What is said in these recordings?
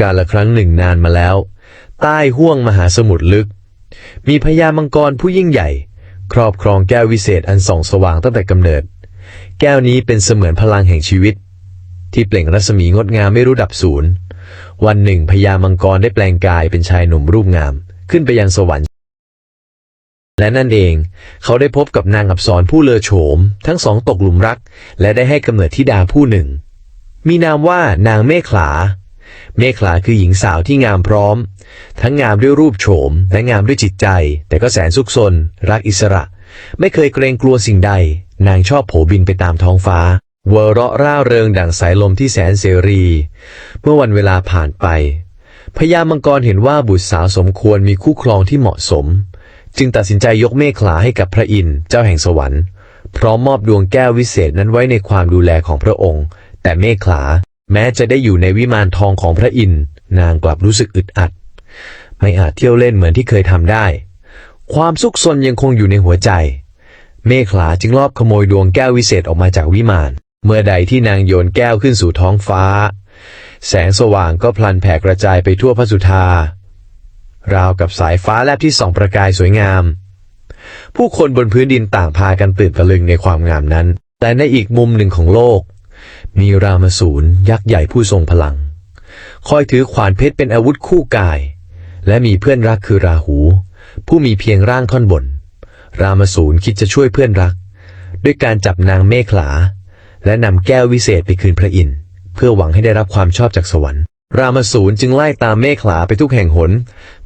กาลครั้งหนึ่งนานมาแล้ว ใต้ห้วงมหาสมุทรลึก มีพญามังกรผู้ยิ่งใหญ่ ครอบครองแก้ววิเศษอันส่องสว่างตั้งแต่กำเนิด แก้วนี้เป็นเสมือนพลังแห่งชีวิต ที่เปล่งรัศมีงดงามไม่รู้ดับศูนย์วันหนึ่งพญามังกรได้แปลงกายเป็นชายหนุ่มรูปงาม ขึ้นไปยังสวรรค์ และนั่นเองเขาได้พบกับนางอับสรผู้เลอโฉม ทั้งสองตกหลุมรัก และได้ให้กำเนิดธิดาผู้หนึ่ง มีนามว่านางเมขลา เมขลาคือหญิงสาวที่งามพร้อม ทั้งงามด้วยรูปโฉม และงามด้วยจิตใจ แต่ก็แสนซุกซนรักอิสระ ไม่เคยเกรงกลัวสิ่งใด นางชอบโผบินไปตามท้องฟ้าเวเราะร่าเริงดั่งสายลมที่แสนเสรี เมื่อวันเวลาผ่านไปพญามังกรเห็นว่าบุตรสาวสมควรมีคู่ครองที่เหมาะสม จึงตัดสินใจยกเมฆลาให้กับพระอินทร์เจ้าแห่งสวรรค์ พร้อมมอบดวงแก้ววิเศษนั้นไว้ในความดูแลของพระองค์ แต่เมฆลา แม้จะได้อยู่ในวิมานทองของพระอินทร์นางกลับรู้สึกอึดอัด ไม่อาจเที่ยวเล่นเหมือนที่เคยทำได้ ความซุกซนยังคงอยู่ในหัวใจ เมฆลาจึงลอบขโมยดวงแก้ววิเศษออกมาจากวิมาน เมื่อใดที่นางโยนแก้วขึ้นสู่ท้องฟ้า แสงสว่างก็พลันแผ่กระจายไปทั่วพระสุธาราวกับสายฟ้าแลบที่ส่องประกายสวยงาม ผู้คนบนพื้นดินต่างพากันตื่นตะลึงในความงามนั้น แต่ในอีกมุมหนึ่งของโลก มีรามสูรยักษ์ใหญ่ผู้ทรงพลัง คอยถือขวานเพชรเป็นอาวุธคู่กาย และมีเพื่อนรักคือราหู ผู้มีเพียงร่างท่อนบน รามสูรคิดจะช่วยเพื่อนรัก ด้วยการจับนางเมขลา และนำแก้ววิเศษไปคืนพระอินทร์เพื่อหวังให้ได้รับความชอบจากสวรรค์รามสูรจึงไล่ตามเมขลาไปทุกแห่งหน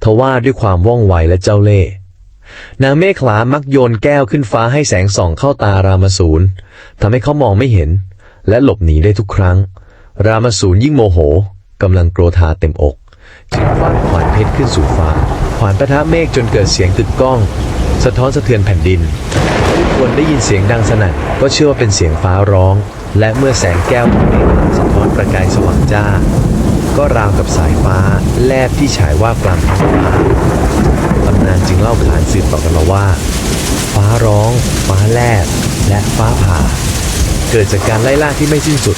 ทว่าด้วยความว่องไวและเจ้าเล่ห์นางเมขลามักโยนแก้วขึ้นฟ้าให้แสงส่องเข้าตารามสูรทำให้เขามองไม่เห็น และหลบหนีได้ทุกครั้ง รามาสูรยิ่งโมโหกำลังโกรธาเต็มอกจึงฟาดขวานเพชรขึ้นสู่ฟ้า ขวานประทะเมฆจนเกิดเสียงตึกก้อง สะท้อนสะเทือนแผ่นดินทุกคนได้ยินเสียงดังสนั่นก็เชื่อว่าเป็นเสียงฟ้าร้อง และเมื่อแสงแก้วของเมฆสะท้อนประกายสว่างจ้า ก็ราวกับสายฟ้าแลบที่ฉายว่ากลางท้องฟ้าตำนานจึงเล่าขานสืบต่อกันมาว่า ฟ้าร้อง ฟ้าแลบและฟ้าผ่า เกิดจากการไล่ล่าที่ไม่สิ้นสุด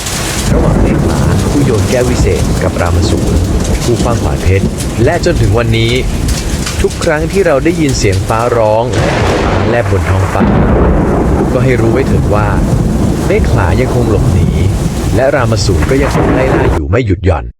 ระหว่างเมฆลาผู้โยนแก้ววิเศษกับรามสูรผู้คว้างขวานเพชร และจนถึงวันนี้ ทุกครั้งที่เราได้ยินเสียงฟ้าร้องและฟ้าแลบบนท้องฟ้า ก็ให้รู้ไว้เถิดว่าเมฆลายังคงหลบหนี และรามสูรก็ยังคงไล่ล่าอยู่ไม่หยุดหย่อน